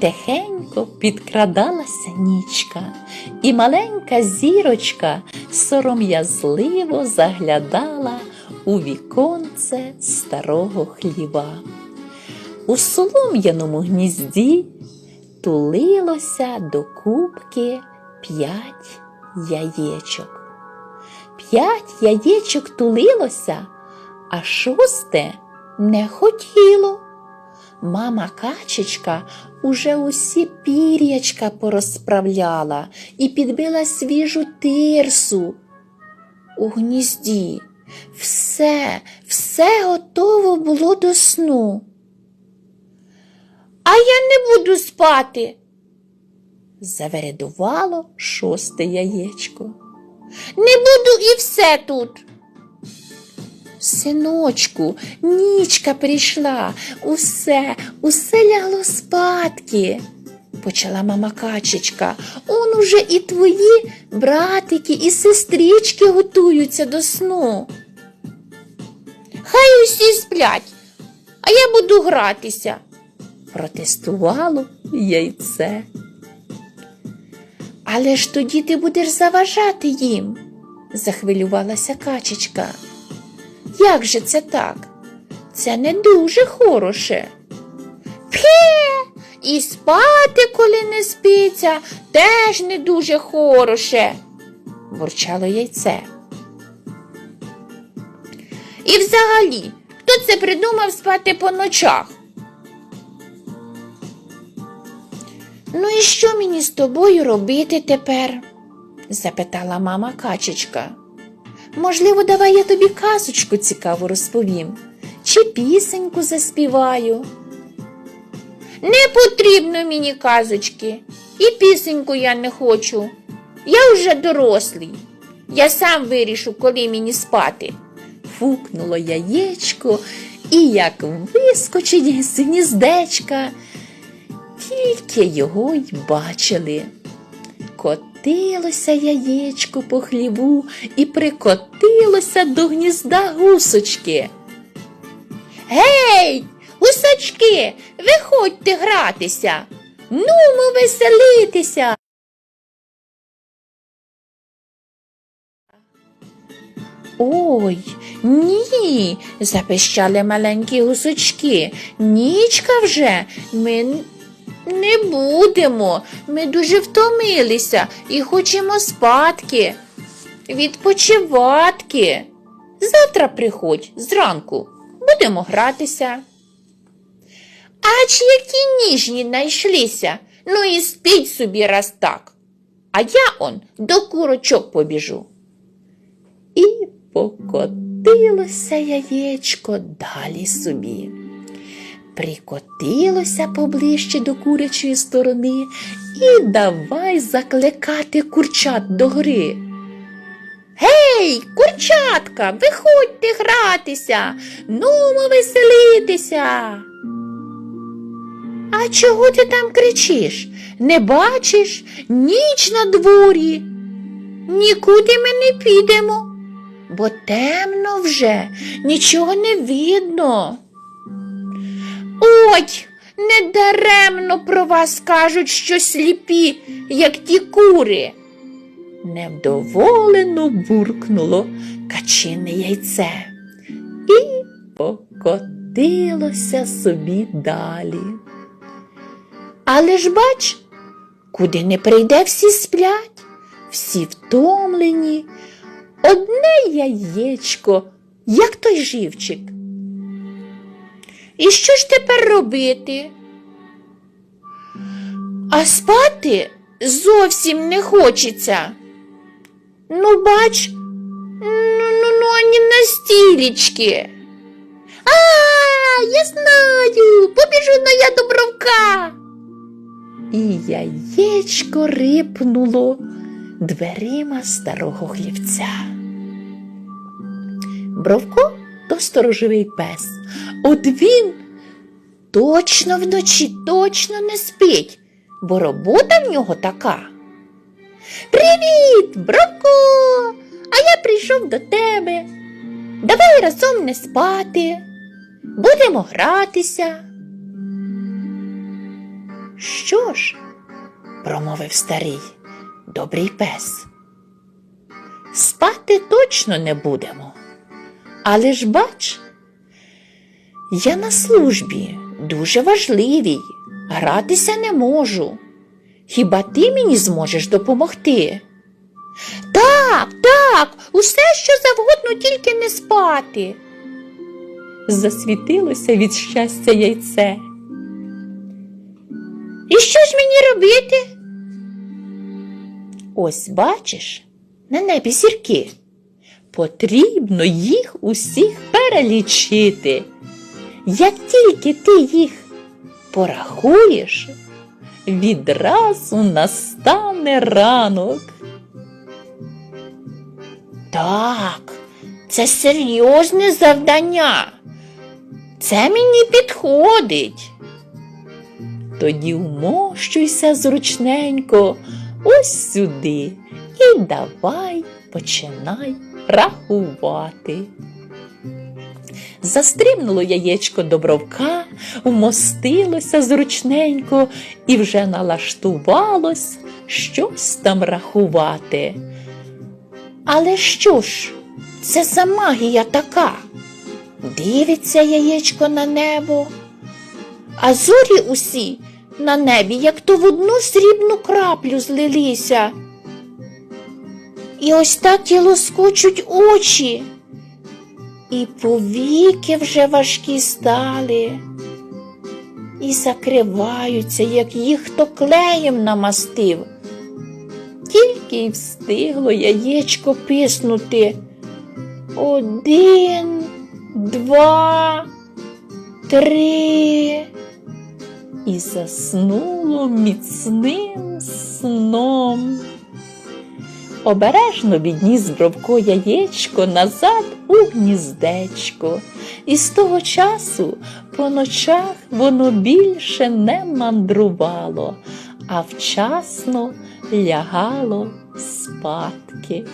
Тихенько підкрадалася нічка, і маленька зірочка сором'язливо заглядала у віконце старого хліва. У солом'яному гнізді тулилося до кубки п'ять яєчок. П'ять яєчок тулилося, а шосте не хотіло. Мама качечка уже усі пір'ячка порозправляла і підбила свіжу тирсу у гнізді. Все, все готово було до сну. А я не буду спати, завередувало шосте яєчко. Не буду і все тут. Синочку, нічка прийшла, усе, усе лягло спадки, почала мама качечка. Он уже і твої братики і сестрички готуються до сну. Хай усі сплять, а я буду гратися, протестувало яйце. Але ж тоді ти будеш заважати їм, захвилювалася качечка. Як же це так? Це не дуже хороше. Пє, і спати, коли не спиться, теж не дуже хороше, бурчало яйце. І взагалі, хто це придумав спати по ночах? Ну і що мені з тобою робити тепер? запитала мама качечка. Можливо, давай я тобі казочку цікаву розповім, чи пісеньку заспіваю. Не потрібно мені казочки, і пісеньку я не хочу. Я вже дорослий. Я сам вирішу, коли мені спати. Фукнуло яєчко і як вискочить з гніздечка, тільки його й бачили. Котилося яєчко по хліву і прикотилося до гнізда гусочки. Гей, гусачки, виходьте гратися. Нумо веселитися. Ой, ні, запищали маленькі гусочки. Нічка вже ми не будемо. Ми дуже втомилися і хочемо спадки, відпочиватки. Завтра приходь зранку, будемо гратися. Ач які ніжні найшлися, ну і спіть собі раз так. А я он до курочок побіжу. І покотилося яєчко далі собі прикотилося поближче до курячої сторони і давай закликати курчат до гри. Гей, курчатка, виходьте гратися, нумо веселитися. А чого ти там кричиш? Не бачиш? Ніч на дворі. Нікуди ми не підемо, бо темно вже, нічого не видно. Ой, недаремно про вас кажуть, що сліпі, як ті кури. Невдоволено буркнуло качине яйце і покотилося собі далі. Але ж бач, куди не прийде, всі сплять, всі втомлені, одне яєчко, як той живчик. І що ж тепер робити? А спати зовсім не хочеться. Ну, бач, ну, ну, ну, ані на стілечки. А, я знаю, побіжу на я до бровка. І яєчко рипнуло дверима старого хлівця. Бровко то сторожовий пес. От він точно вночі точно не спить, бо робота в нього така. Привіт, Бровко! А я прийшов до тебе. Давай разом не спати, будемо гратися. Що ж? промовив старий, добрий пес. Спати точно не будемо. Але ж бач, я на службі дуже важливій, гратися не можу. Хіба ти мені зможеш допомогти? Так, так, усе, що завгодно, тільки не спати. Засвітилося від щастя яйце. І що ж мені робити? Ось бачиш, на небі зірки. Потрібно їх усіх перелічити. Як тільки ти їх порахуєш, відразу настане ранок. Так, це серйозне завдання. Це мені підходить. Тоді вмощуйся зручненько ось сюди і давай починай рахувати. Застрибнуло яєчко до бровка, вмостилося зручненько і вже налаштувалось щось там рахувати. Але що ж, це за магія така? Дивиться яєчко на небо, а зорі усі на небі, як то в одну срібну краплю злилися. І ось так і лоскочуть очі, і повіки вже важкі стали, і закриваються, як їх хто клеєм намастив. Тільки й встигло яєчко писнути. Один, два, три. І заснуло міцним сном. Обережно відніс Бровко яєчко назад у гніздечко, і з того часу по ночах воно більше не мандрувало, а вчасно лягало спадки.